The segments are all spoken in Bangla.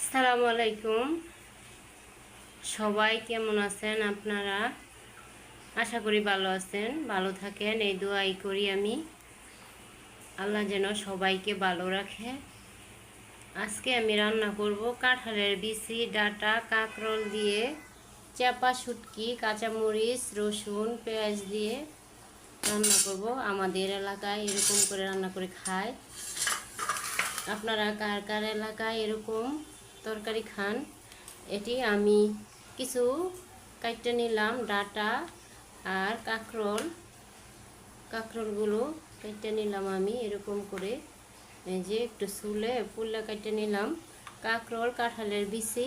আসসালামু আলাইকুম। সবাই কেমন আছেন আপনারা? আশা করি ভালো আছেন, ভালো থাকেন, এই দোয়াই করি আমি। আল্লাহ যেন সবাইকে ভালো রাখে। আজকে আমি রান্না করব কাঁঠালের বিচি, ডাটা, কাঁকরোল দিয়ে, চাপা শুটকি, কাঁচামরিচ, রসুন, পেঁয়াজ দিয়ে রান্না করব। আমাদের এলাকায় এরকম করে রান্না করে খায়। আপনারা কার কার এলাকায় এরকম তরকারি খান। এটি আমি কিছু কাটতে নিলাম ডাটা আর কাঁকরোল। কাঁকরোলগুলো কেটে নিলাম আমি এরকম করে। যে একটু চুলে পুল্লা কেটে নিলাম। কাঁকরোল কাঁঠালের বিচি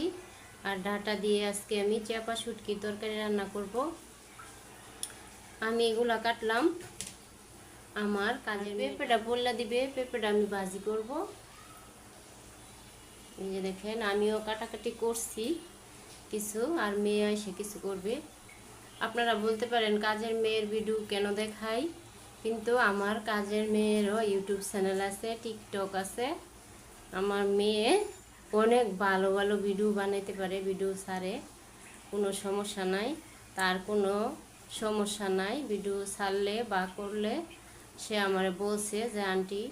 আর ডাটা দিয়ে আজকে আমি চাপা শুটকি তরকারি রান্না করব। আমি এগুলা কাটলাম। আমার কাজের পেঁপেটা পোল্লা দিবে পেঁপেটা আমি ভাজি করব। এই যে দেখেন, আমিও কাটাকাটি করছি কিছু, আর মেয়ে এসে কিছু করবে। আপনারা বলতে পারেন কাজের মেয়ের ভিডিও কেন দেখাই? কিন্তু আমার কাজের মেয়েরও ইউটিউব চ্যানেল আছে টিকটক আছে। আমার মেয়ে অনেক ভালো ভালো ভিডিও বানাইতে পারে ভিডিও ছাড়ে। কোনো সমস্যা নাই, তার কোনো সমস্যা নাই। ভিডিও ছাড়লে বা করলে সে আমার বলছে যে, আন্টি,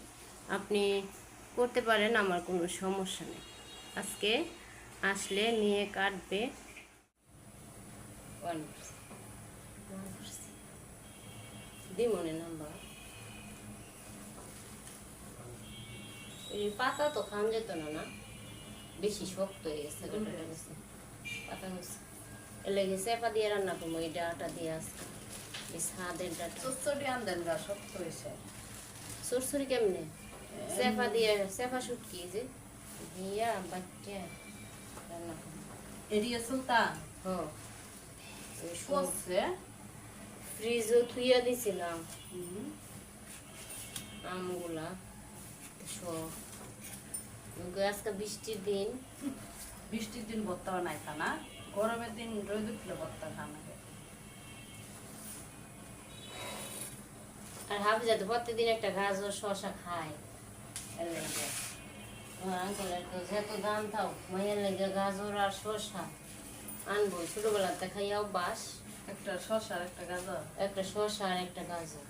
আপনি করতে পারেন, আমার কোনো সমস্যা নেই। আজকে আসলে নিয়ে কাটবে। দিমনে নাম্বার। এই পাতা তো খান যেত না না? বেশি শক্ত হয়ে গেছে পাতা হয়েছে। এলে গেছে চেপা দিয়ে রান্না করব এই ডাটা দিয়ে আজকে। এই সাদের ডাটা। চচ্চড়ি আনদেন গা শক্ত হয়েছে। সরসরি কেমনে? চেপা দিয়ে চেপা শুটকি যে। দিয়া বাচ্চা রান্না এরিয়া সুলতান হ ওই সব ফ্রিজও থুইয়া দিছিলাম আমগুলা সব আজকে বৃষ্টির দিন বৃষ্টির দিন ভর্তা বানাই তা না গরমের দিন রোদ উঠলে ভর্তা খানা আর হাফিজা তো প্রত্যেকদিন একটা গাজর শশা খায় আঙ্কেলের দাম থাও মায়ের লেগে গাজর আর শশা আনব। ছোটবেলাতে খাইয়া অভ্যাস একটা শসা আর একটা গাজর। একটা শশা আর একটা গাজর।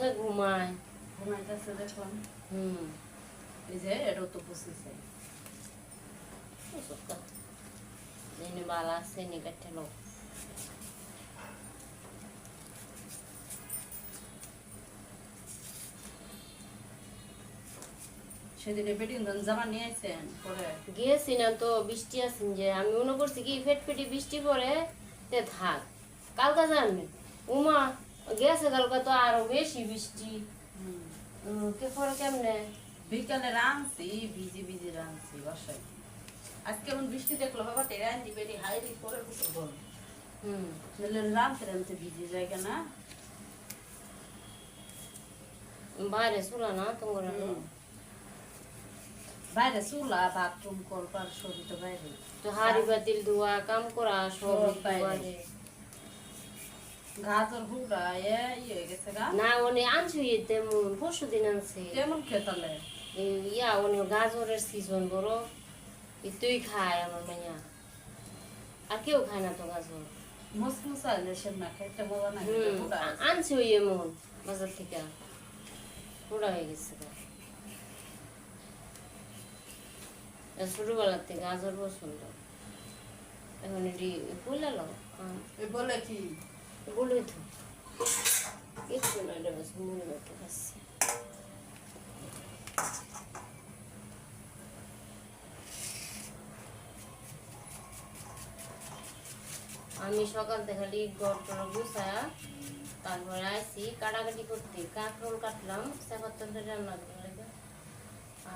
যে ঘুমায়। ঘুমাইতেছে দেখলাম হুম। এই যে এটাও তো পুষিছে বালা আছে নি কাটতে লোক সেদিনে বেডিং জামা নিয়ে আইছেন পরে? গিয়েছি না তো বৃষ্টি আসেন যে আমি মনে করছি কি ফেট ফেটি বৃষ্টি পরে তে থাক। কালকা জানবে। উমা গেছে কালকা তো আরও বেশি বৃষ্টি। কে পরে কেমনে? বিকালে রাঁধছি ভিজি ভিজি রাঁধছি বাসায়। আজকে এমন বৃষ্টি দেখল বাবা টেরান দিবে রে হাই পরে কুকুর বল হুম। রাঁধতে রাঁধতে ভিজে যায় না? বাইরে শুলা না তোমরা। বাইরে চুলা বাথরুম সবই তো বাইরে তো হাড়ি বাতিল ধোয়া কাম করা সব বাইরে। গাজর হুড়া এ ইয়ে হয়ে গেছে গা। না আনছি তেমন পরশু দিন আনছে। কেমন খেতালে ইয়া গাজরের সিজন বড়। তুই খায় আমার মাইয়া। আর কেউ খায় না তো গাজর। মুসমুসা সে না খেতে মজা না আনছে ওই এমন বাজার থেকে। পুরা হয়ে গেছে গা। এ ছোটবেলার থেকে গাজর পছন্দ। এখন এটি ফুলালো বলে কি? বলই তো। একটু না এটা মনে মতো খাচ্ছে আমি সকাল থেকে খালি ঘর টর গুছায়া তারপরে আইসি কাটাকাটি করতে। কাঁকরোল কাটলাম তরকারি রান্না করে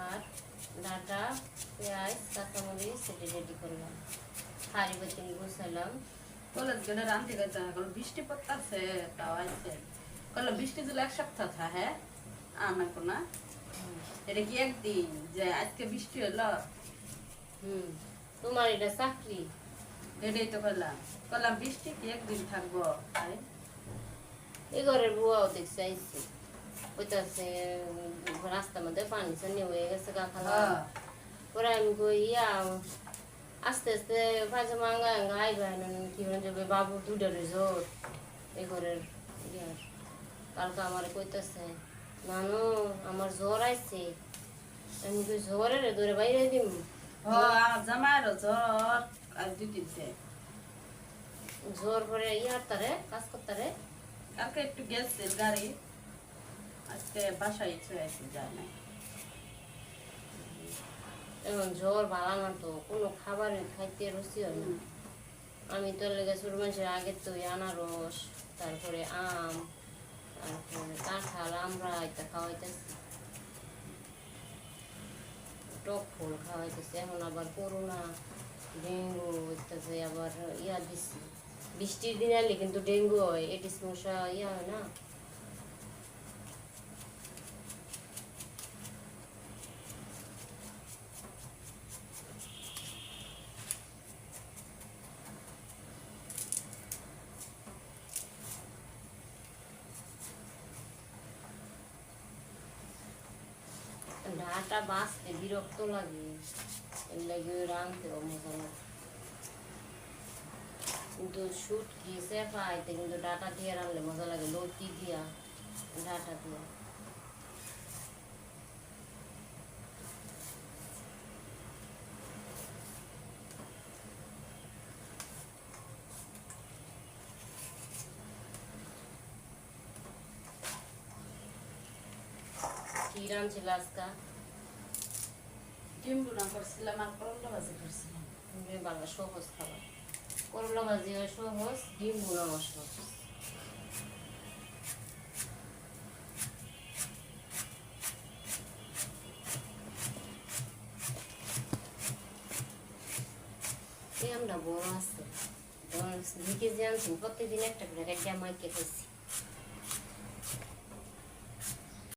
আর ডাটা পেঁয়াজ কাঁচামরিচ সেটা রেডি করলাম। হাড়ি বাতি গুছাইলাম কলেজ গেলে রান্তি গেছে এখন বৃষ্টি পড়তাছে তাও আইছে কলে বৃষ্টি দিলে এক সপ্তাহ থা হ্যাঁ? আনা কোনা। এটা কি একদিন? যে আজকে বৃষ্টি হলো? হুম তোমার এটা চাকরি? এটাই তো কইলাম কলাম বৃষ্টি কি একদিন থাকব? আরে। এই ঘরের বুয়াও দেখছে আইসে কইতাছে রাস্তার মধ্যে পানি সানি হয়ে গেছে গা হ্যাঁ পরে আমি কই ইয়া আস্তে আস্তে পাঁচে মাঙ্গা আইবা কি হয়ে যাবে বাবু দুটা রিজোর এই ঘরের কালকে আমার কইতাছে নানু আমার জ্বর আইছে আমি কই জ্বরে রে ধরে বাইরে দিম ও আমার জ্বর আর দুই দিনতে জ্বর করে ইয়ার তারে কাজ করতারে কালকে একটু গেছে গাড়ি আজকে বাসায় আছে যায় এখন জ্বর ভালো না তো, কোনো খাবারই খাইতে রুচি হয় না। আমি তো লেগে ছোট মানুষের আগে তো আনারস, তারপরে আম, তারপরে কাঁঠাল, আমরা এটা খাওয়াইতেছি। টক ফুল খাওয়াইতেছি, এখন আবার করোনা, ডেঙ্গু হইতেছে আবার ইয়া দিচ্ছি বৃষ্টির দিন কিন্তু ডেঙ্গু হয়, এটিস মশা ইয়া হয় না। ডাটা বাঁচতে বিরক্ত লাগে। এর রাঁধতে মজা লাগে কিন্তু শুট কি সেফা আইতে কিন্তু ডাটা দিয়ে রানলে মজা লাগে, লতি দিয়া ডাটা দিয়া। কি রাঁধছিল আজকা ডিম বুনা করছিলাম। আর করলা ভাজি করছিলাম আমরা বড় আনছি প্রত্যেকদিন একটা করে একটা মাইকে খাইছি